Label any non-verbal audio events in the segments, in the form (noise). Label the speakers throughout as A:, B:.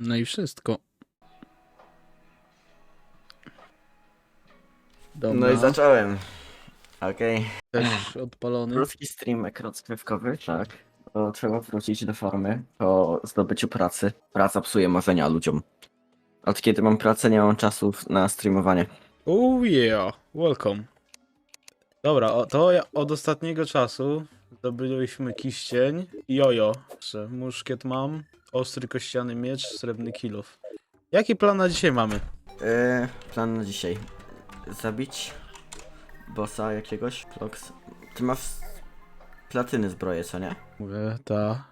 A: No i wszystko. Dobra,
B: No i zacząłem. Okej.
A: też odpalony.
B: Krótki streamek rozgrywkowy, tak. Trzeba wrócić do formy po zdobyciu pracy. Praca psuje marzenia ludziom. Od kiedy mam pracę, nie mam czasu na streamowanie.
A: Oh yeah, welcome. Dobra, o, to ja od ostatniego czasu zdobyliśmy kiścień i jojo. Muszkiet mam, ostry kościany miecz, srebrny kilof. Jaki plan na dzisiaj mamy?
B: Yy, plan na dzisiaj. Zabić bossa jakiegoś, Plox. Ty masz platyny zbroje, co nie?
A: Mówię, ta...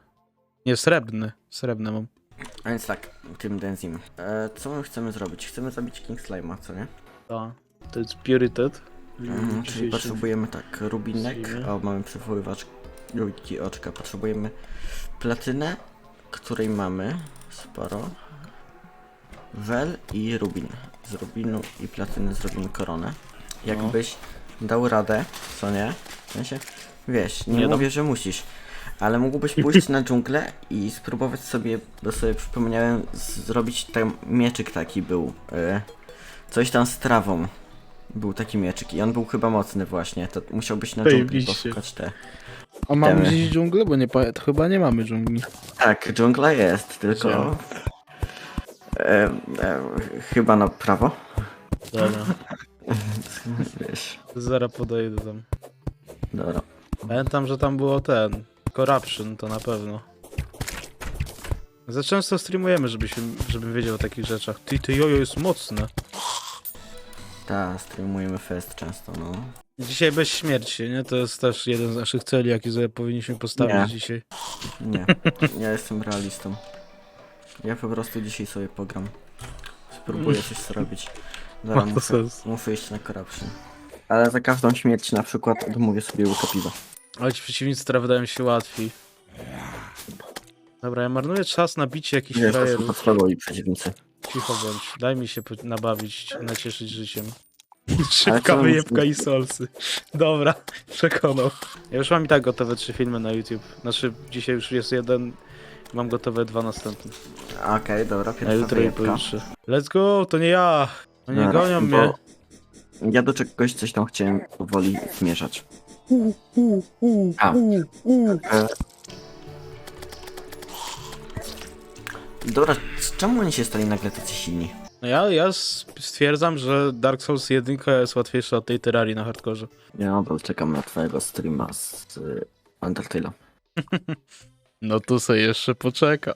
A: Nie, srebrny. Srebrny mam.
B: A więc tak, tym Denzim. E, co my chcemy zrobić? Chcemy zabić King Slime'a, co nie?
A: Ta. To jest priorytet.
B: Mhm, czyli potrzebujemy tak, rubinek,
A: streamie.
B: o mamy przywoływacz rubiki oczka, potrzebujemy platynę, której mamy sporo, wel i rubin. Z rubinu i platyny zrobimy koronę. Jakbyś dał radę, co nie? W sensie, wiesz, nie,
A: Nie
B: mówię, że musisz, ale mógłbyś pójść na dżunglę i spróbować sobie, bo sobie przypomniałem, zrobić tam mieczyk taki był, e, coś tam z trawą. Był taki mieczyk i on był chyba mocny właśnie, to musiałbyś na dżungli
A: Zajebiście.
B: poszukać te.
A: A mamy
B: Temy.
A: gdzieś dżunglę? Bo nie pa... to chyba nie mamy dżungli.
B: Tak, dżungla jest, tylko...
A: Gdzie?
B: E, e, chyba na prawo.
A: Dobra. (laughs)
B: Wiesz,
A: Zaraz podejdę tam.
B: dobra.
A: Pamiętam, że tam było ten. Corruption to na pewno. Za często streamujemy, żebyśmy, żebym wiedział o takich rzeczach. Ty, ty jojo jest mocne.
B: Ta, streamujemy fest często, no.
A: Dzisiaj bez śmierci, nie? To jest też jeden z naszych celi, jaki sobie powinniśmy postawić
B: Nie.
A: dzisiaj.
B: Nie, (laughs) ja jestem realistą. Ja po prostu dzisiaj sobie pogram. Spróbuję coś zrobić.
A: Ma
B: Dobra,
A: to
B: muszę,
A: sens.
B: muszę iść na corruption. Ale za każdą śmierć na przykład odmówię sobie łyka piwa.
A: Ale ci przeciwnicy teraz wydają się łatwi. Dobra, ja marnuję czas na bicie jakichś
B: Wiesz, to są
A: frajerów.
B: podstawowi przeciwnicy.
A: Cicho bądź. Daj mi się po- nabawić, nacieszyć życiem. (laughs) Szybka
B: co
A: wyjebka i solsy. Dobra, (laughs) przekonał. Ja już mam i tak gotowe trzy filmy na YouTube. Znaczy, dzisiaj już jest jeden. Mam gotowe dwa następne.
B: Okej, dobra,
A: Na
B: pierwsza
A: jutro i
B: wyjebka.
A: pojutrze. Let's go, to nie ja! No nie
B: Dobra,
A: gonią
B: bo
A: mnie.
B: Ja do czegoś coś tam chciałem powoli zmierzać. A. E... Dobra, czemu oni się stali nagle tacy silni?
A: No ja, ja stwierdzam, że Dark Souls 1 jest łatwiejsza od tej Terrarii na hardkorze.
B: Ja nadal czekam na twojego streama z y, Undertale'a. (laughs)
A: No to se jeszcze poczeka.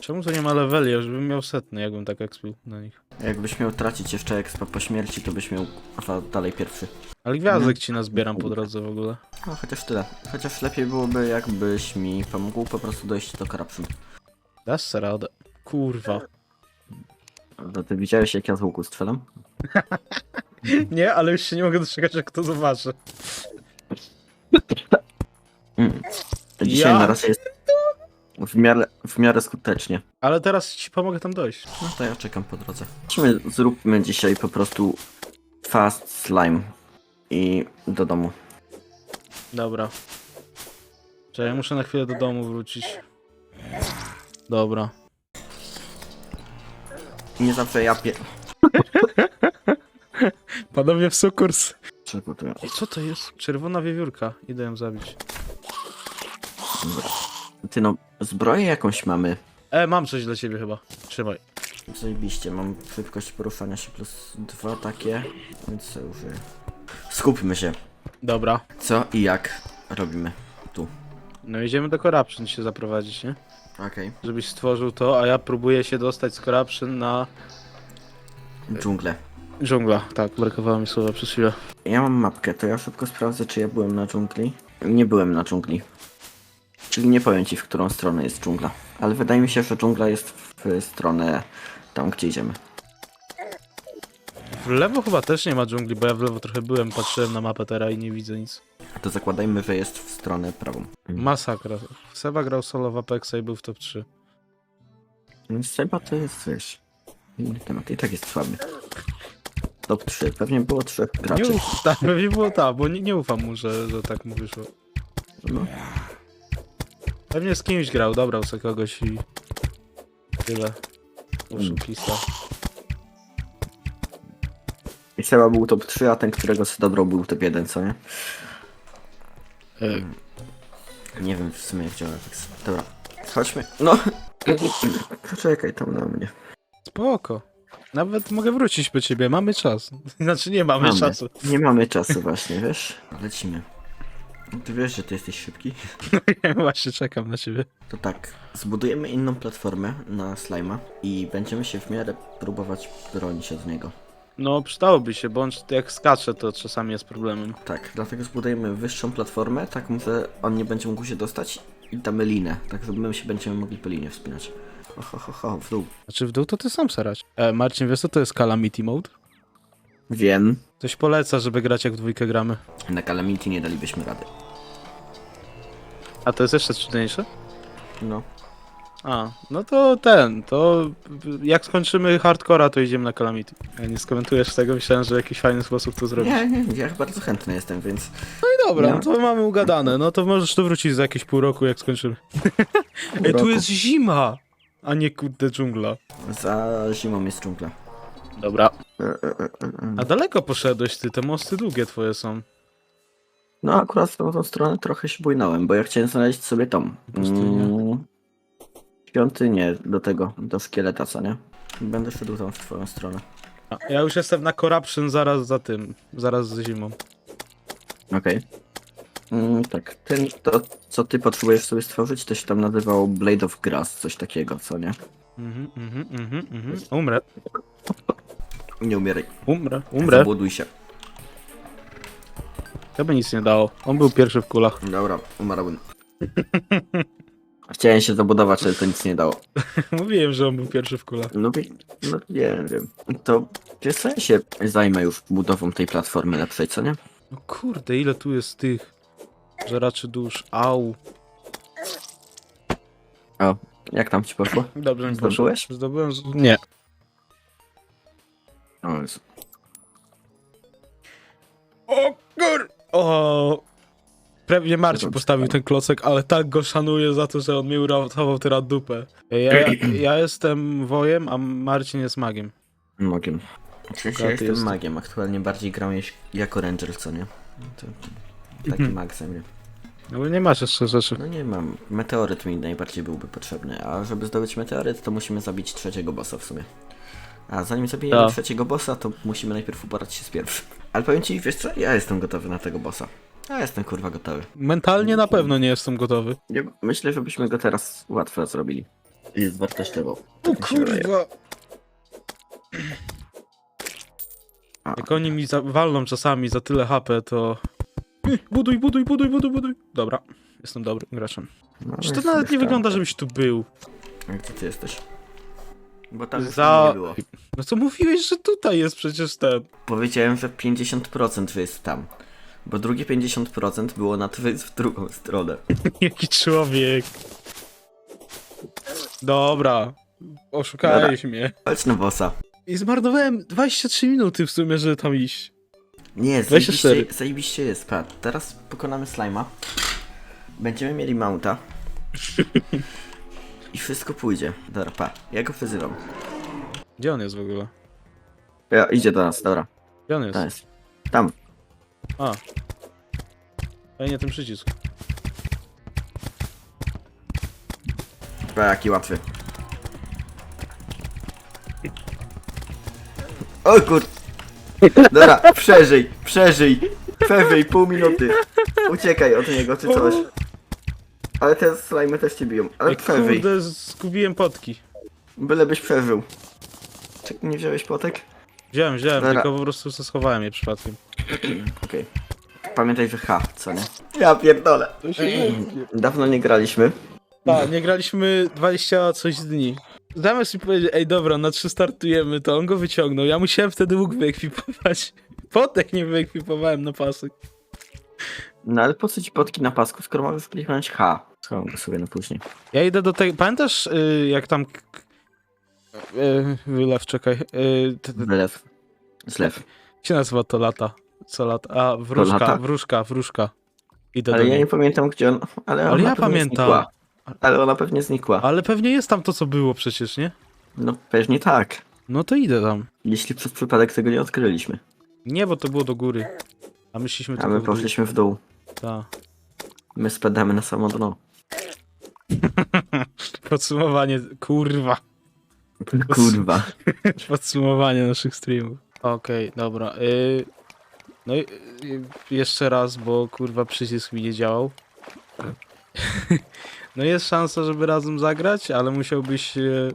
A: Czemu to nie ma leveli? Ja już bym miał setny, jakbym tak expił na nich.
B: Jakbyś miał tracić jeszcze expa po śmierci, to byś miał dalej pierwszy.
A: Ale gwiazdek ci nazbieram po drodze w ogóle.
B: No chociaż tyle. Chociaż lepiej byłoby jakbyś mi pomógł po prostu dojść do Corruption.
A: Dasz se radę. Kurwa.
B: To ty widziałeś jak ja z łuku strzelam? (laughs)
A: Nie, ale już się nie mogę doczekać, jak to zobaczę.
B: Mm. Dzisiaj
A: Ja
B: na razie jest w miarę, w miarę skutecznie.
A: Ale teraz ci pomogę tam dojść.
B: No to ja czekam po drodze. Chodźmy, zróbmy dzisiaj po prostu fast slime i do domu.
A: Dobra. Czekaj, ja muszę na chwilę do domu wrócić. Dobra.
B: Nie zawsze ja pie... (laughs)
A: Panowie w sukurs. Ej, co to jest? Czerwona wiewiórka. Idę ją zabić.
B: Dobra. Ty no, zbroję jakąś mamy.
A: E, mam coś dla ciebie chyba. Trzymaj.
B: Zajebiście, mam szybkość poruszania się plus dwa takie, więc sobie użyję. Skupmy się.
A: Dobra.
B: Co i jak robimy tu.
A: No idziemy do Corruption się zaprowadzić, nie?
B: Okej.
A: Żebyś stworzył to, a ja próbuję się dostać z Corruption na
B: Dżunglę.
A: dżungla. Tak, brakowało mi słowa przez chwilę.
B: Ja mam mapkę, to ja szybko sprawdzę, czy ja byłem na dżungli. Nie byłem na dżungli. Czyli nie powiem ci, w którą stronę jest dżungla. Ale wydaje mi się, że dżungla jest w stronę tam, gdzie idziemy.
A: W lewo chyba też nie ma dżungli, bo ja w lewo trochę byłem, patrzyłem na mapę teraz i nie widzę nic.
B: To zakładajmy, że jest w stronę prawą.
A: Masakra. Seba grał solo w Apexa i był w top 3.
B: Więc Seba to jest, wiesz, inny temat. I tak jest słaby. Top 3. Pewnie było trzech
A: Nie
B: graczy.
A: uf, tak, pewnie było tak, bo nie, nie ufam mu, że, że tak mu wyszło.
B: No.
A: Pewnie z kimś grał, dobrał sobie kogoś i Tyle. Oszukista.
B: I Seba był top 3, a ten, którego sobie dobrał, był top 1, co nie?
A: Ej,
B: Nie wiem w sumie jak działa. tak Dobra, chodźmy. No! (clears throat) Poczekaj tam na mnie.
A: Spoko. Nawet mogę wrócić po ciebie, mamy czas. (laughs) Znaczy nie mamy,
B: Mamy.
A: czasu.
B: Nie mamy czasu właśnie, wiesz? Lecimy. Ty wiesz, że ty jesteś szybki? (laughs)
A: Ja właśnie czekam na ciebie.
B: To tak, zbudujemy inną platformę na slima i będziemy się w miarę próbować bronić od niego.
A: No przydałoby się, bądź jak skacze to czasami jest problemem.
B: Tak, dlatego zbudujemy wyższą platformę, tak że on nie będzie mógł się dostać i damy linę, tak żeby my się będziemy mogli po linie wspinać. Ho, ho, ho, ho, w dół.
A: Znaczy w dół to ty sam serać. E, Marcin, wiesz co to jest Calamity Mode?
B: Wiem.
A: Coś poleca, żeby grać jak w dwójkę gramy.
B: Na Calamity nie dalibyśmy rady.
A: A to jest jeszcze trudniejsze?
B: No.
A: A, no to ten, to jak skończymy hardcora, to idziemy na Calamity. Ja nie skomentujesz tego, myślałem, że w jakiś fajny sposób to zrobić.
B: Nie, nie, ja bardzo chętny jestem, więc
A: No i dobra, no to mamy ugadane, no to możesz tu wrócić za jakieś pół roku, jak skończymy. (laughs) Ej, tu
B: roku.
A: jest zima, a nie kurde dżungla.
B: za zimą jest dżungla.
A: Dobra.
B: E, e, e.
A: A daleko poszedłeś ty, te mosty długie twoje są.
B: No akurat w tą, tą stronę trochę się bujnąłem, bo ja chciałem znaleźć sobie tą.
A: Pustynię.
B: Mm, świątynię do tego, do szkieleta, co nie? Będę szedł tam w twoją stronę.
A: A, ja już jestem na Corruption zaraz za tym, zaraz za zimą.
B: Okej. Mm, tak, ten, to co ty potrzebujesz sobie stworzyć, to się tam nazywało Blade of Grass, coś takiego, co nie?
A: Mhm, mhm, mhm, mhm. Umrę,
B: Nie umieraj.
A: umrę, umrę.
B: Zabuduj się.
A: To by nic nie dało. On był pierwszy w kulach.
B: Dobra, umarłbym. (laughs) Chciałem się zabudować, ale to nic nie dało. (laughs)
A: Mówiłem, że on był pierwszy w kulach.
B: No, no nie wiem. To wiesz co, ja się zajmę już budową tej platformy lepszej, co nie?
A: No kurde, ile tu jest tych żeraczy dusz. Au.
B: O, jak tam ci poszło?
A: Dobrze mi poszło.
B: Zdobyłeś?
A: Zdobyłem. Z... Nie.
B: O, Jezu.
A: O kur... O. Pewnie Marcin postawił ten klocek, ale tak go szanuję za to, że on mi uratował teraz dupę. Ja, ja, jestem wojem, a Marcin jest magiem. Bogaty
B: ja jestem
A: jest.
B: magiem, aktualnie bardziej gram jako ranger, co nie? To, taki
A: Mhm.
B: mag ze mnie.
A: No bo nie masz jeszcze rzeczy.
B: No nie mam, meteoryt mi najbardziej byłby potrzebny, a żeby zdobyć meteoryt, to musimy zabić trzeciego bossa w sumie. A zanim zabijemy
A: Tak.
B: trzeciego bossa, to musimy najpierw uporać się z pierwszym. Ale powiem ci, wiesz co, ja jestem gotowy na tego bossa. Ja jestem kurwa gotowy.
A: Mentalnie na pewno nie jestem gotowy.
B: Nie, myślę, żebyśmy go teraz łatwo zrobili. I zwartościował.
A: O
B: Tak
A: kurwa.
B: A,
A: Jak oni mi za- walną czasami za tyle HP, to... Hm, Buduj, buduj, buduj, buduj, buduj. Dobra, jestem dobrym graczem.
B: no,
A: Czy to
B: jest-
A: nawet
B: jest
A: nie wygląda, żebyś tu był?
B: Gdzie ty jesteś? Bo tam już
A: Za-
B: nie było.
A: No co mówiłeś, że tutaj jest przecież ten...
B: Powiedziałem, że 50% że jest tam. Bo drugie 50% było na twy w drugą stronę. (laughs)
A: Jaki człowiek. Dobra. Oszukałeś mnie.
B: Chodź na bossa.
A: I zmarnowałem 23 minuty w sumie, żeby tam iść.
B: Nie,
A: 24.
B: zajebiście, zajebiście jest, patrz. Teraz pokonamy slima. Będziemy mieli mounta. (laughs) I wszystko pójdzie. Dobra, pa. Ja go wyzywam.
A: Gdzie on jest w ogóle?
B: Ja, idzie do nas, dobra.
A: Gdzie on jest?
B: Tam jest. Tam.
A: A. Fajnie ten przycisk.
B: Jaki łatwy. O kur... Dobra, przeżyj, przeżyj. Przeżyj, pół minuty. Uciekaj od niego, czy coś. Ale te slimy też cię biją. Ale
A: Ej,
B: przeżyj.
A: kurde, zgubiłem potki.
B: Bylebyś przeżył. Czy nie wziąłeś potek?
A: Wziąłem, wziąłem,
B: Dobra.
A: tylko po prostu schowałem je przypadkiem. (clears throat)
B: Okej. Pamiętaj, że H, co nie? Ja pierdolę. Dawno nie graliśmy.
A: Tak, nie graliśmy 20 coś dni. Zamiast mi powiedzieć, ej dobra, na 3 startujemy, to on go wyciągnął. Ja musiałem wtedy łuk wyekwipować. (laughs) Potek nie wyekwipowałem na pasek.
B: No ale po co ci potki na pasku, skoro możesz kliknąć H? Schowam go sobie na później.
A: Ja idę do tego. Pamiętasz, y, jak tam. k- wylew, czekaj. Y, t- t-
B: Zlew. Zlew.
A: jak się nazywa to lata? Co lata? A, wróżka,
B: lata?
A: wróżka, wróżka. Idę
B: Ale ja
A: niej.
B: nie pamiętam gdzie on... Ale,
A: Ale
B: ona
A: ja pamiętam.
B: znikła. Ale ona pewnie znikła.
A: Ale pewnie jest tam to, co było przecież, nie?
B: No pewnie tak.
A: No to idę tam.
B: Jeśli przez przypadek tego nie odkryliśmy.
A: Nie, bo to było do góry. A myśleliśmy
B: A my poszliśmy w dół.
A: Ta.
B: My spadamy na samo dno. (laughs)
A: Podsumowanie, kurwa.
B: Kurwa. (laughs)
A: Podsumowanie naszych streamów. Okej, dobra. Y... No i y, jeszcze raz, bo kurwa przycisk mi nie działał. (laughs) No jest szansa, żeby razem zagrać, ale musiałbyś się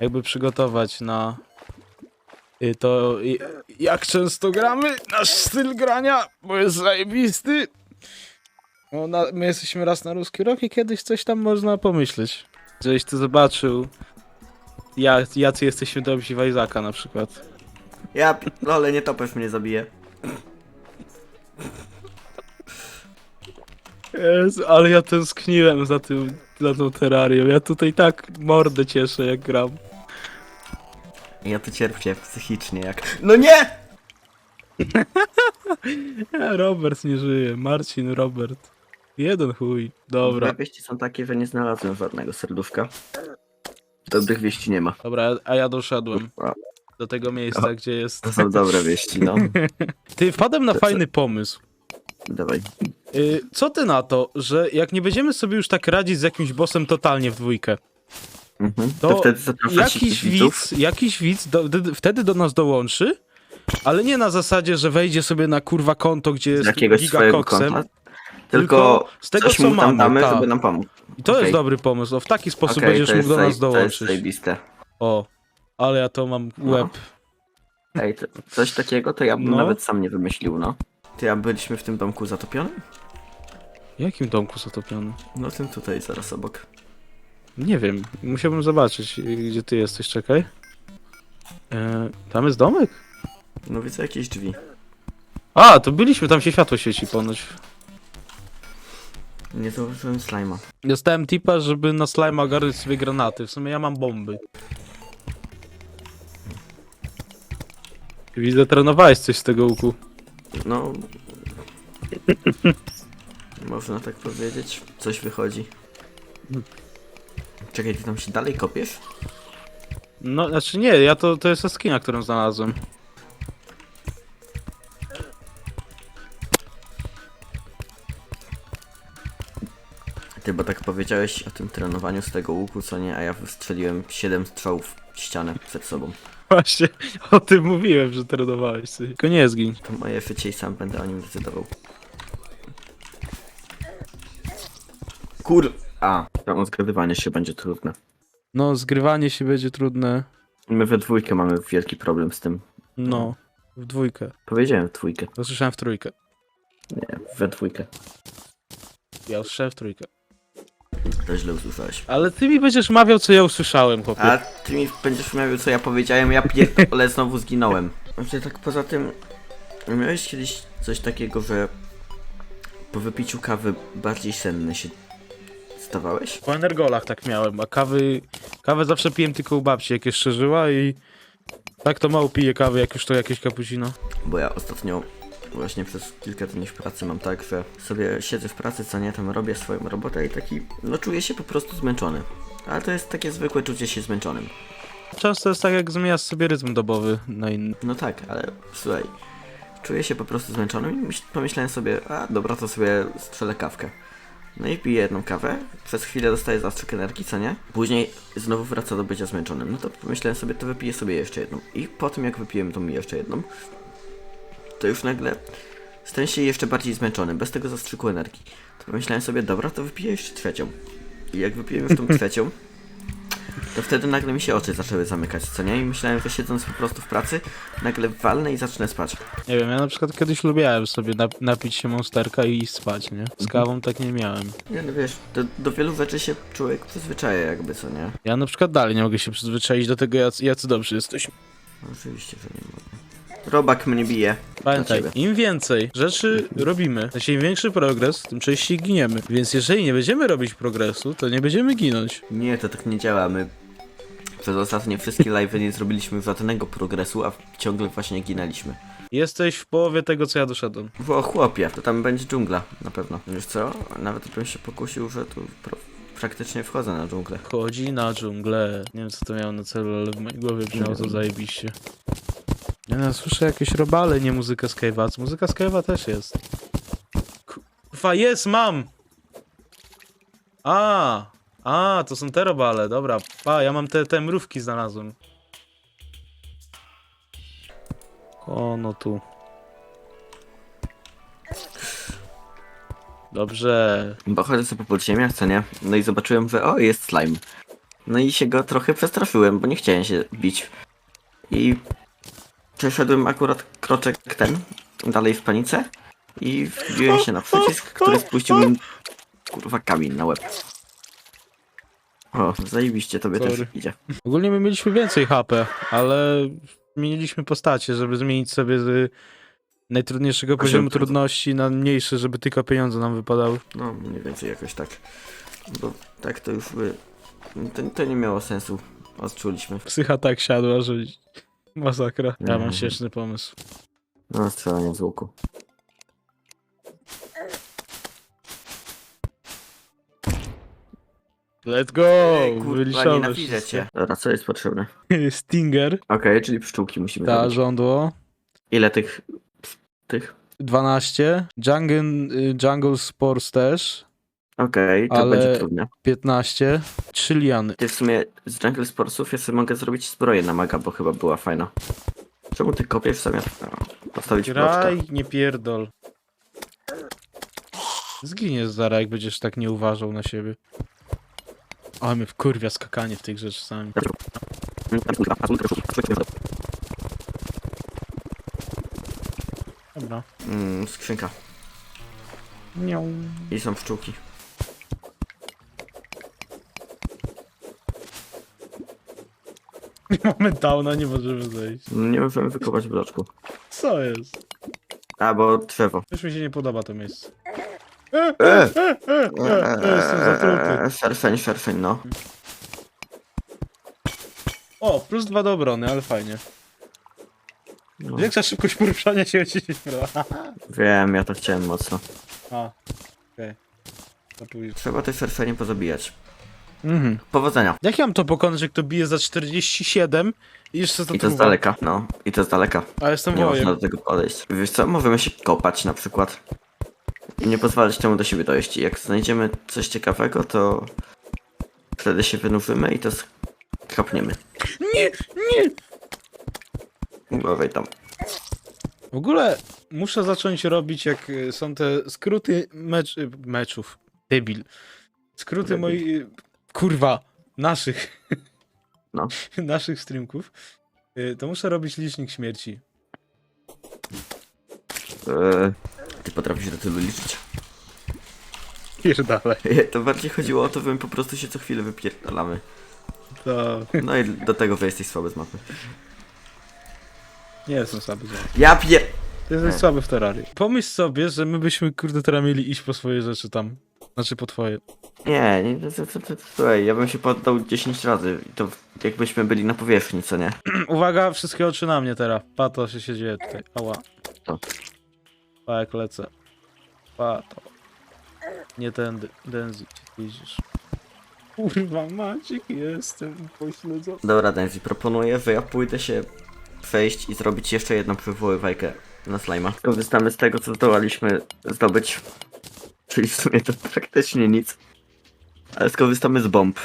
A: jakby przygotować na y, to i- jak często gramy, nasz styl grania, bo jest zajebisty. No, na, my jesteśmy raz na ruski rok i kiedyś coś tam można pomyśleć. Żebyś ty zobaczył, jak, jacy jesteśmy dobrzy w Isaaca na przykład.
B: Ja ale nie topesz mnie zabije.
A: Jezu, ale ja tęskniłem za tym, za tą terrarią. Ja tutaj tak mordę cieszę jak gram.
B: Ja tu cierpię psychicznie jak... No nie! (laughs)
A: Robert nie żyje. Marcin, Robert. Jeden chuj. Dobra.
B: Wieści są takie, że nie znalazłem żadnego serduszka. Dobrych wieści nie ma.
A: Dobra, a ja doszedłem
B: A,
A: do tego miejsca, gdzie jest.
B: To są dobre wieści, no. (laughs)
A: Ty, wpadłem na fajny pomysł.
B: Dawaj.
A: Y, co ty na to, że jak nie będziemy sobie już tak radzić z jakimś bossem totalnie w dwójkę,
B: Mhm.
A: To
B: To, wtedy zapraszasz
A: jakiś widz, jakiś widz do, d- wtedy do nas dołączy, ale nie na zasadzie, że wejdzie sobie na kurwa konto, gdzie
B: z
A: jest
B: jakiegoś swojego
A: gigakoksem,
B: konta. Tylko
A: z tego
B: coś
A: co
B: mu tam
A: mamy,
B: damy,
A: tak.
B: żeby nam pomógł.
A: I to
B: Okej.
A: jest dobry pomysł. O, w taki sposób
B: Okej,
A: będziesz mógł do nas
B: zaj- To jest
A: dołączyć.
B: zajebiste.
A: O, ale ja to mam
B: No.
A: łeb.
B: Ej, to, coś takiego to ja bym
A: No.
B: nawet sam nie wymyślił, no. Ty, a byliśmy w tym domku zatopionym?
A: W jakim domku zatopiony?
B: No tym tutaj, zaraz obok.
A: Nie wiem, musiałbym zobaczyć, gdzie ty jesteś, czekaj. E, tam jest domek?
B: No widzę jakieś drzwi.
A: A, to byliśmy, tam się światło świeci ponoć.
B: Nie zauważyłem slajma.
A: Dostałem tipa, żeby na slime ogarnąć sobie granaty. W sumie ja mam bomby. Widzę, trenowałeś coś z tego łuku.
B: No... (laughs) Można tak powiedzieć. Coś wychodzi. Czekaj, ty tam się dalej kopiesz?
A: No, znaczy nie, ja to, to jest skina, którą znalazłem.
B: Ty, bo tak powiedziałeś o tym trenowaniu z tego łuku, co nie, a ja wystrzeliłem 7 strzałów w ścianę przed sobą.
A: Właśnie, o tym mówiłem, że trenowałeś coś. Tylko nie zgiń.
B: To moje życie i sam będę o nim decydował. Kur... A, to zgadywanie się będzie trudne.
A: No, zgrywanie się będzie trudne.
B: My we dwójkę mamy wielki problem z tym.
A: No, w dwójkę.
B: Powiedziałem w dwójkę.
A: To słyszałem w trójkę.
B: Nie, we dwójkę.
A: Ja usłyszałem w trójkę.
B: To źle usłyszałeś.
A: Ale ty mi będziesz mawiał, co ja usłyszałem, chłopie.
B: A ty mi będziesz miał co ja powiedziałem, ja pierdolę znowu zginąłem. Znaczy tak poza tym, miałeś kiedyś coś takiego, że po wypiciu kawy bardziej senny się stawałeś?
A: Po energolach tak miałem, a kawy... Kawę zawsze piłem tylko u babci, jak jeszcze żyła i... Tak to mało piję kawy, jak już to jakieś cappuccino.
B: Bo ja ostatnio właśnie przez kilka dni w pracy mam tak, że sobie siedzę w pracy, co nie, tam robię swoją robotę i taki, no czuję się po prostu zmęczony. Ale to jest takie zwykłe czucie się zmęczonym.
A: Często jest tak, jak zmieniasz sobie rytm dobowy na inny.
B: No tak, ale słuchaj, czuję się po prostu zmęczony i myśl, pomyślałem sobie, a dobra, to sobie strzelę kawkę. No i piję jedną kawę, przez chwilę dostaję zastrzyk energii, co nie? Później znowu wraca do bycia zmęczonym. No to pomyślałem sobie, to wypiję sobie jeszcze jedną. I po tym jak wypiłem tą jeszcze jedną, to już nagle stałem się jeszcze bardziej zmęczony, bez tego zastrzyku energii. To pomyślałem sobie, dobra, to wypiję jeszcze trzecią. I jak wypiłem już tą (laughs) trzecią, to wtedy nagle mi się oczy zaczęły zamykać, co nie? I myślałem, że siedząc po prostu w pracy, nagle walnę i zacznę spać.
A: Nie wiem, ja na przykład kiedyś lubiałem sobie nap napić się monsterka i iść spać, nie? Z kawą tak nie miałem.
B: Nie no wiesz, do, do wielu rzeczy się człowiek przyzwyczaja jakby, co nie?
A: Ja na przykład dalej nie mogę się przyzwyczaić do tego, jacy, jacy dobrzy jesteśmy.
B: No, oczywiście, że nie mogę. Robak mnie bije.
A: Pamiętaj, im więcej rzeczy robimy, sensie im większy progres, tym częściej giniemy. Więc jeżeli nie będziemy robić progresu, to nie będziemy ginąć.
B: Nie, to tak nie działa, my przez ostatnie wszystkie live'y nie zrobiliśmy żadnego progresu, a ciągle właśnie ginęliśmy.
A: Jesteś w połowie tego, co ja doszedłem.
B: Bo chłopie, to tam będzie dżungla, na pewno. Wiesz co, nawet bym się pokusił, że tu pro... praktycznie wchodzę na dżunglę.
A: Chodzi na dżunglę. Nie wiem co to miało na celu, ale w mojej głowie brzmiało to zajebiście. Ja no, słyszę jakieś robale, nie muzyka z. Muzyka z też jest. Kurwa, jest, mam! A, a, to są te robale, dobra. Pa, ja mam te, te mrówki znalazłem. O, no tu. Dobrze.
B: Bo chodzę sobie po podziemiach, co nie? No i zobaczyłem, że o, jest slime. No i się go trochę przestraszyłem, bo nie chciałem się bić. I przeszedłem akurat kroczek ten, dalej w panice i wbiłem się na przycisk, który spuścił mi kurwa kamień na łeb. O, zajebiście tobie
A: Sorry.
B: też idzie.
A: Ogólnie my mieliśmy więcej HP, ale zmieniliśmy postacie, żeby zmienić sobie z najtrudniejszego
B: Poziom
A: poziomu
B: trudno.
A: trudności na mniejszy, żeby tylko pieniądze nam wypadały.
B: No, mniej więcej jakoś tak. Bo tak to już by... To, to nie miało sensu. Odczuliśmy.
A: Psycha tak siadła, że masakra. Ja mam
B: Mhm.
A: świetny pomysł.
B: No, strzelanie z łuku.
A: Let's go!
B: Ej, kurwa, nienawidzę cię. Dobra, co jest potrzebne? (laughs)
A: Stinger,
B: Okej, czyli pszczółki musimy
A: ta
B: zrobić.
A: żądło,
B: Ile tych... tych?
A: 12, Jungle, y, Jungle Sports też,
B: Okej, to
A: Ale-
B: będzie trudne.
A: 15, 3 liany.
B: Ty w sumie z Jungle Sportsów ja sobie mogę zrobić zbroję na maga, bo chyba była fajna. Czemu ty kopiesz zamiast no, postawić?
A: Graj, nie pierdol. Zginiesz zaraz, jak będziesz tak nie uważał na siebie. O, mnie wkurwia skakanie w tych grze czasami. Dobra.
B: Mm, skrzynka.
A: Nią.
B: I są pszczółki. (laughs)
A: mamy downa, nie możemy zejść.
B: Nie możemy wykopać bloczku.
A: Co jest?
B: A, bo drzewo.
A: Już mi się nie podoba to miejsce. E, e, e, e, e, e, jestem zatruty.
B: Eee, Szerfeń, szerfeń, no.
A: O, plus dwa do obrony, ale fajnie.
B: no.
A: Większa szybkość poruszania się o 10
B: Wiem, ja to chciałem mocno.
A: A, okej. Pójdzie.
B: Trzeba te szerfenie pozabijać.
A: Mhm.
B: Powodzenia.
A: Jak ja mam to pokonać, jak to bije za 47 i jeszcze za
B: I to z daleka, no. I to z daleka.
A: A jestem
B: Nie można
A: wojem.
B: do tego podejść. Wiesz co, możemy się kopać na przykład. I nie pozwalać temu do siebie dojść. I jak znajdziemy coś ciekawego, to wtedy się wynurzymy i to skapniemy.
A: Nie, nie!
B: Uważaj tam.
A: W ogóle muszę zacząć robić, jak y, są te skróty mecz, y, meczów. Debil. Skróty
B: Debil.
A: moich... Kurwa, naszych.
B: No. (laughs)
A: naszych streamków. Y, To muszę robić licznik śmierci.
B: Eee, ty potrafisz do tylu liczyć.
A: Pierdalaj. (laughs)
B: To bardziej chodziło o to, że my po prostu się co chwilę wypierdalamy.
A: To...
B: No i do tego, że jesteś słaby z mapy.
A: Nie jestem słaby. za-
B: Ja pier...
A: Ty jesteś słaby w Terrarii. Pomyśl sobie, że my byśmy, kurde, teraz mieli iść po swoje rzeczy tam. Znaczy po twoje.
B: Nie, nie, to, to, to, to, słuchaj, ja bym się poddał 10 razy. I to jakbyśmy byli na powierzchni, co nie? (clears throat)
A: Uwaga, wszystkie oczy na mnie teraz. Pa, to się, się dzieje tutaj. Ała.
B: Co?
A: Pa, jak lecę. Pa, to. Nie tędy. Denzi, idziesz? Kurwa, Maciek, jestem pośledzony.
B: Dobra, Denzi, proponuję, że ja pójdę się przejść i zrobić jeszcze jedną przywoływajkę na slajma. Korzystamy z tego, co zdołaliśmy zdobyć. Czyli w sumie to praktycznie nic. Ale skorzystamy z bomb.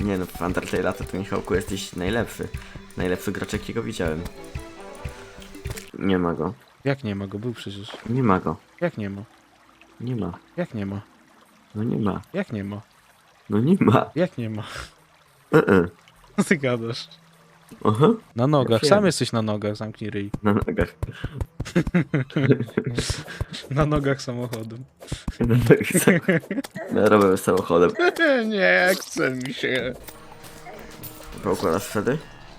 B: Nie no, w Undertale'a to ty, Michałku, jesteś najlepszy. Najlepszy gracz, jakiego widziałem. Nie ma go.
A: Jak nie ma go? Był przecież.
B: Nie ma go.
A: Jak nie ma?
B: Nie ma.
A: Jak nie ma?
B: No nie ma.
A: Jak nie ma?
B: No nie ma.
A: Jak nie ma?
B: E -e.
A: Co ty gadasz?
B: Aha.
A: Na nogach.
B: wiem.
A: Sam jesteś na nogach, zamknij ryj.
B: Na nogach. (laughs)
A: Na nogach samochodem.
B: Na nogach. Ja robię samochodem. (laughs)
A: nie, chce mi się.
B: Poukładasz wtedy?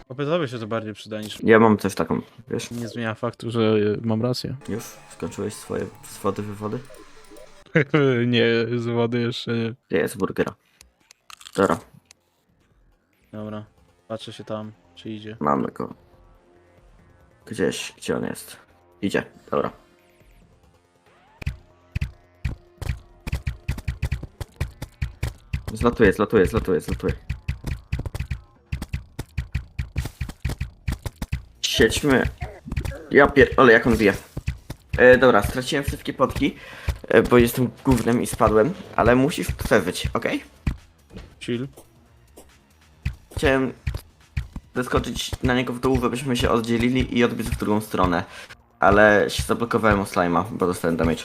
A: Opytowie się to bardziej przyda niż...
B: Ja mam też taką, wiesz?
A: Nie zmienia faktu, że y, mam rację.
B: Już? Skończyłeś swoje swody wywody? (laughs)
A: nie, z wody jeszcze nie.
B: Gdzie jest burgera? Dobra,
A: Dobra, patrzę się tam, czy idzie.
B: mamy go. Gdzieś, gdzie on jest? Idzie, dobra. Zlatuję, zlatuję, zlatuję, zlatuję. Siedźmy. Ja pier... Ale jak on wie. E, dobra, straciłem wszystkie potki, e, bo jestem gównem i spadłem, ale musisz przeżyć, okej?
A: Chill.
B: Chciałem zeskoczyć na niego w dół, żebyśmy się oddzielili i odbić w drugą stronę. Ale się zablokowałem o slima, bo dostałem damage.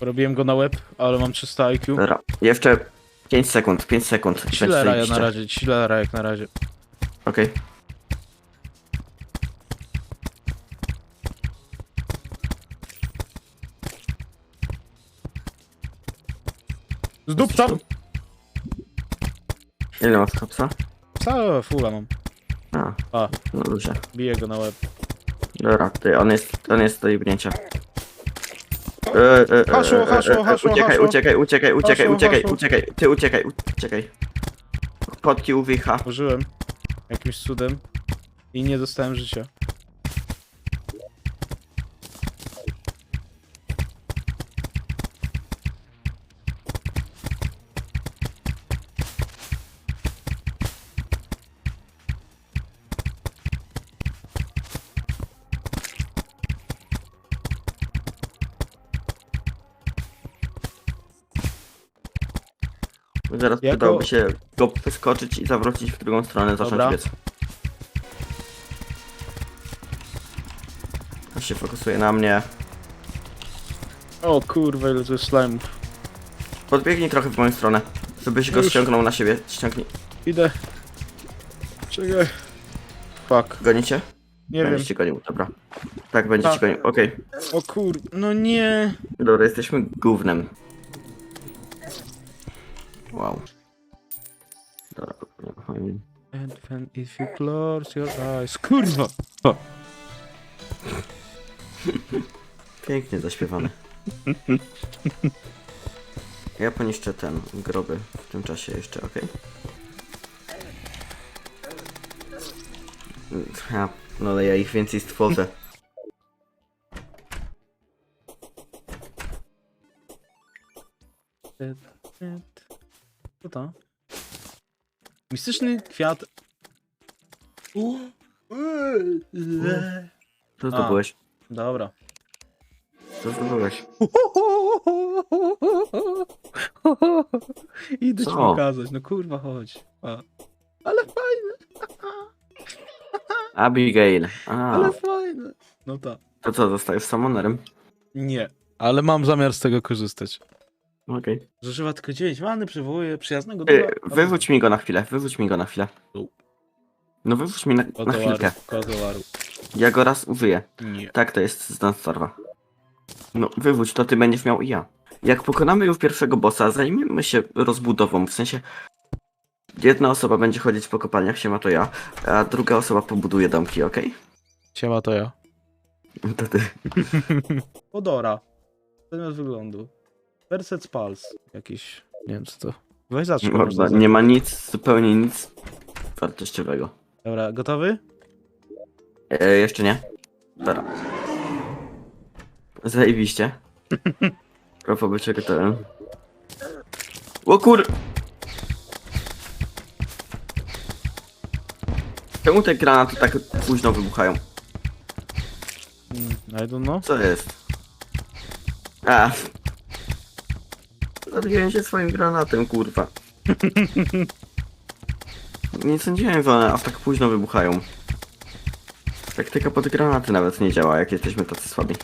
A: Robiłem go na łeb, ale mam 300 IQ.
B: Dobra, jeszcze 5 sekund, 5 sekund. i będzie
A: Chillera ja na
B: zajebiście.
A: razie, chillera jak na razie.
B: Okej.
A: Zdup tam!
B: Ile masz kapsa?
A: Całe fula mam.
B: A,
A: A,
B: no dobrze.
A: biję go na łeb.
B: Dobra, ty, on jest, on jest do jebnięcia. E, e, e,
A: Hasło,
B: e, e,
A: hasło,
B: e,
A: hasło,
B: Uciekaj,
A: hasło.
B: uciekaj, uciekaj, uciekaj,
A: Hasło,
B: uciekaj,
A: hasło.
B: uciekaj, ty uciekaj, uciekaj. Potki uwycha.
A: Użyłem jakimś cudem i nie dostałem życia. Jako-
B: przydałoby się go wyskoczyć i zawrócić w drugą stronę, zacząć
A: Dobra.
B: biec. On się fokusuje na mnie.
A: O kurwa, ile to jest slime'ów.
B: Podbiegnij trochę w moją stronę, żebyś go
A: Już.
B: ściągnął na siebie. Ściągnij.
A: Idę. Czekaj. Fuck.
B: Gonicie?
A: Nie wiem.
B: będzie cię gonił, dobra. Tak, będzie
A: Tak.
B: cię gonił, okej.
A: O kur... No nie.
B: Dobra, jesteśmy gównem. Wow. Dobra, fajnie.
A: And then if you close your eyes... Kurwa! O. (laughs)
B: Pięknie zaśpiewany. Ja poniszczę ten, groby w tym czasie jeszcze, okej? Ja, no ale ja ich więcej stworzę.
A: Co to? Mistyczny kwiat...
B: Co
A: A.
B: zdobyłeś?
A: Dobra.
B: Co zdobyłeś? (laughs)
A: Idę ci
B: Co?
A: pokazać, no kurwa chodź. A. Ale fajne, (laughs)
B: Abigail. A,
A: ale fajne. No tak.
B: to co, zostajesz summonerem?
A: Nie, ale mam zamiar z tego korzystać.
B: Okej.
A: Zużywa tylko 9 many, przywołuje przyjaznego ducha.
B: Wywódź mi go na chwilę, wywódź mi go na chwilę. No wywódź mi na, na chwilkę. Ja go raz użyję.
A: Nie.
B: Tak, to jest z Dunstarwa. No, wywódź, to ty będziesz miał i ja. Jak pokonamy już pierwszego bossa, zajmiemy się rozbudową, w sensie... Jedna osoba będzie chodzić po kopalniach, siema to ja, a druga osoba pobuduje domki, okej?
A: Siema to ja.
B: To ty.
A: Odora. Zamiast wyglądu. Perset Pulse. Jakiś, nie wiem co to. Weź zacznij.
B: Morda, nie ma nic, zupełnie nic wartościowego.
A: Dobra, gotowy?
B: E, jeszcze nie? Dobra. Zajebiście. (laughs) Propos bycia gotowym. O kur... Czemu te granaty tak późno wybuchają?
A: Mm, I don't know.
B: Co jest? A. Zabiłem się swoim granatem, kurwa. Nie sądziłem, że one aż tak późno wybuchają. Taktyka pod granaty nawet nie działa, jak jesteśmy tacy słabi.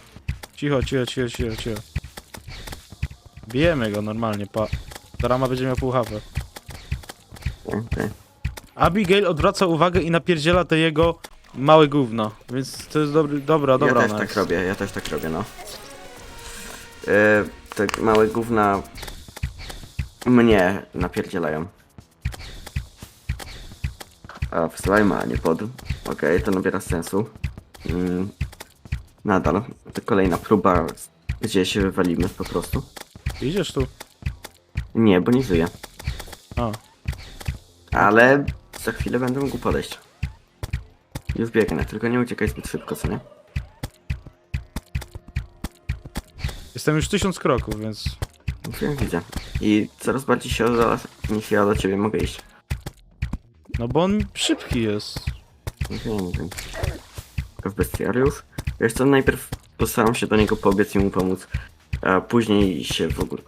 A: Cicho, cicho, cicho, cicho, cicho. Bijemy go normalnie, pa. Rama będzie miał pół HP.
B: Okej.
A: Abigail odwraca uwagę i napierdziela te jego małe gówno. Więc to jest dobry, dobra, dobra.
B: Ja też
A: ona
B: tak
A: jest.
B: robię, ja też tak robię, no. E, te małe gówna mnie napierdzielają. A w slime, a nie pod. Okej, to nabiera sensu. Mm, nadal. To kolejna próba, gdzie się wywalimy po prostu.
A: Idziesz tu?
B: Nie, bo nie żyję.
A: A.
B: Ale za chwilę będę mógł podejść. Już biegnę, tylko nie uciekaj zbyt szybko, co nie?
A: Jestem już tysiąc kroków, więc...
B: Wiem, widzę. I coraz bardziej się oddalasz, niż ja do ciebie mogę iść.
A: No bo on szybki jest.
B: Wiem, wiem. Tylko w bestiariusz. Wiesz co, najpierw postaram się do niego pobiec i mu pomóc, a później się w ogóle...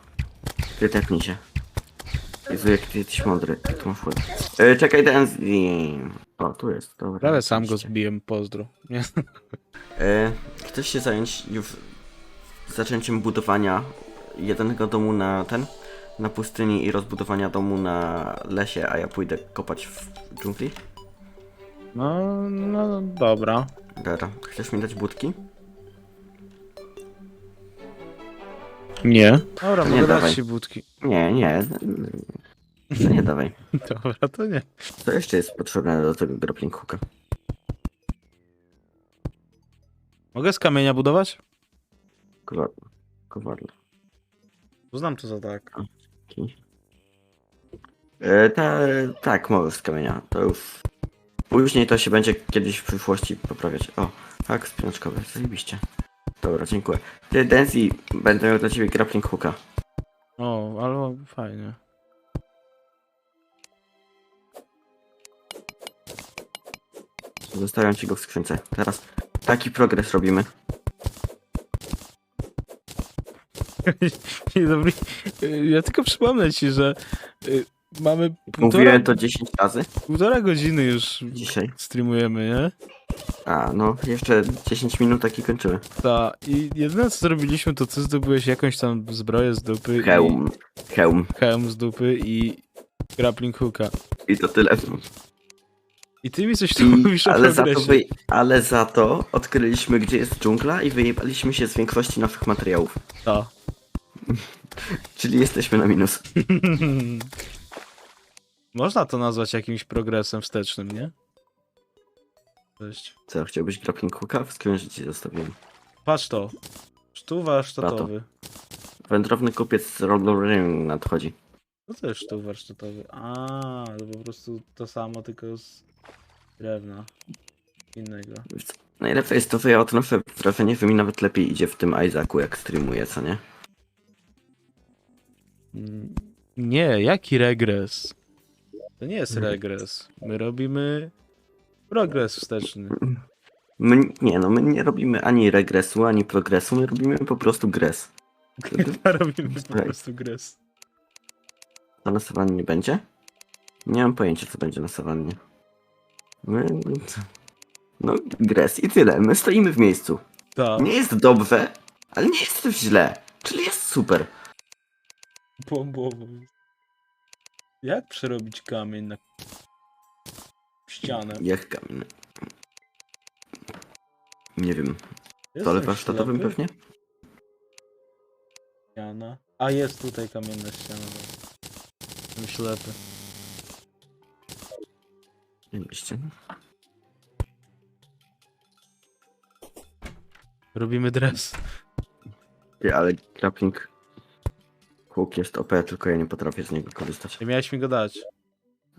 B: Ty tepnij się. Jezu, jak ty jesteś mądry, jak ty masz łeb. E, czekaj, ten z... i- O, tu jest, dobra.
A: Ale sam go zbiłem, pozdro. Nie?
B: E, chcesz się zająć już zaczęciem budowania jednego domu na ten, na pustyni i rozbudowania domu na lesie, a ja pójdę kopać w dżungli?
A: No, no dobra.
B: Dobra, chcesz mi dać budki?
A: Nie. Dobra,
B: Nie,
A: mogę
B: dawaj.
A: dać ci budki.
B: Nie, nie. No nie dawaj. (laughs)
A: Dobra, to nie.
B: Co jeszcze jest potrzebne do tego grappling hooka?
A: Mogę z kamienia budować?
B: Kowadło. Kowadło.
A: Znam to za tak.
B: E, ta, tak, możesz z kamienia. To już. Później to się będzie kiedyś w przyszłości poprawiać. O, tak, spinaczkowy, zajebiście. Dobra, dziękuję. Ty, Denzi, będę miał dla ciebie grappling hooka.
A: O, ale fajnie.
B: Zostawiam ci go w skrzynce. Teraz taki progres robimy. (laughs)
A: Dzień dobry. Ja tylko przypomnę ci, że y, mamy półtora,
B: Mówiłem to 10 razy
A: półtora godziny już
B: dzisiaj.
A: streamujemy, nie?
B: A, no, jeszcze 10 minut tak i kończymy.
A: Ta. I jedyne co zrobiliśmy, to ty zdobyłeś jakąś tam zbroję z dupy.
B: Hełm. Hełm.
A: I, hełm z dupy i grappling hooka.
B: I to tyle.
A: I ty mi coś tu mówisz o
B: ale, za to wy, ale za to odkryliśmy, gdzie jest dżungla i wyjebaliśmy się z większości naszych materiałów.
A: Ta. (laughs)
B: Czyli jesteśmy na minus. (laughs)
A: Można to nazwać jakimś progresem wstecznym, nie? Cześć.
B: Co, chciałbyś grappling hooka? W ci zostawiłem.
A: Patrz to. Sztu warsztatowy.
B: Wędrowny kupiec z Rollering nadchodzi.
A: To też sztu warsztatowy. A, to po prostu to samo, tylko z drewna. Innego.
B: Najlepsze jest to, że ja odnoszę wrażenie, że mi nawet lepiej idzie w tym Isaacu, jak streamuję, co nie?
A: Mm, Nie, jaki regres? To nie jest
B: Mhm.
A: regres. My robimy progres wsteczny.
B: My, nie no, my nie robimy ani regresu, ani progresu, my robimy po prostu gres. (laughs)
A: robimy po prostu gres.
B: A na sawannie nie będzie? Nie mam pojęcia, co będzie na sawannie. My... No, gres i tyle. My stoimy w miejscu.
A: Tak,
B: Nie jest dobrze, ale nie jest też źle. Czyli jest super.
A: bombowo. Jak przerobić kamień na ścianę?
B: Jak kamień. Nie wiem.
A: Jestem
B: Tole warsztatowym
A: ślepy?
B: pewnie?
A: Ściana. A jest tutaj kamienna ściana. Jestem ślepy.
B: Nie myślcie.
A: Robimy dres.
B: Nie, ale grappling hook jest OP, tylko ja nie potrafię z niego korzystać.
A: Nie miałeś mi go dać.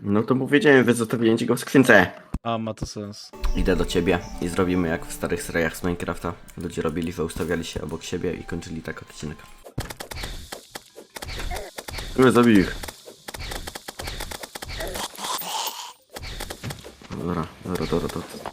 B: No to powiedziałem, że zostawiłem ci go w skrzynce.
A: A, ma to sens.
B: Idę do ciebie i zrobimy jak w starych seriach z Minecrafta. Ludzie robili, że ustawiali się obok siebie i kończyli tak odcinek. Nie zabij ich. Dobra, dobra, dobra, dobra.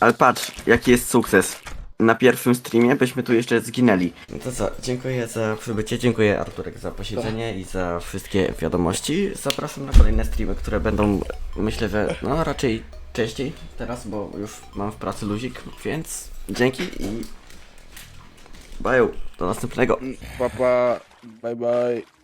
B: Ale patrz, jaki jest sukces. Na pierwszym streamie byśmy tu jeszcze zginęli. No to co, dziękuję za przybycie, dziękuję Arturek za posiedzenie i za wszystkie wiadomości. Zapraszam na kolejne streamy, które będą, myślę, że no raczej częściej teraz, bo już mam w pracy luzik, więc dzięki i bye, do następnego.
A: Papa, bye bye.